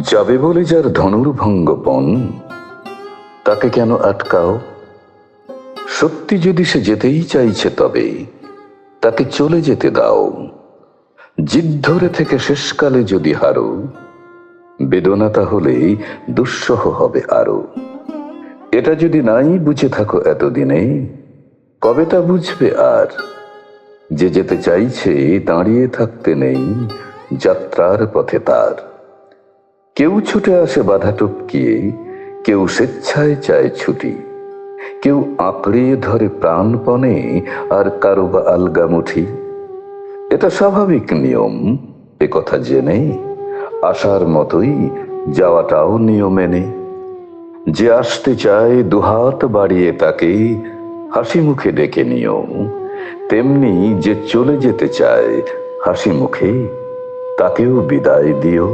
যাবে বলে যার ধনুর্ভঙ্গপণ তাকে কেন আটকাও? সত্যি যদি সে যেতেই চাইছে তবে, তাকে চলে যেতে দাও। জিদ ধরে থেকে শেষকালে যদি হারো, বেদনা তাহলে দুঃসহ হবে আরও। এটা যদি নাই বুঝে থাকো এতদিনে, কবে তা বুঝবে আর? যে যেতে চাইছে দাঁড়িয়ে থাকতে নেই যাত্রার পথে তার। কেউ ছুটে আসে বাধা টপকিয়ে, কেউ স্বেচ্ছায় চায় ছুটি। কেউ আঁকড়িয়ে ধরে প্রাণপণে আর কারও বা আলগা মুঠি। এটা স্বাভাবিক নিয়ম, এ কথা জেনে আসার মতোই যাওয়াটাও নিয়ম মেনে। যে আসতে চায় দুহাত বাড়িয়ে তাকে হাসি মুখে ডেকে নিও তেমনি যে চলে যেতে চায় হাসি মুখে তাকেও বিদায় দিও।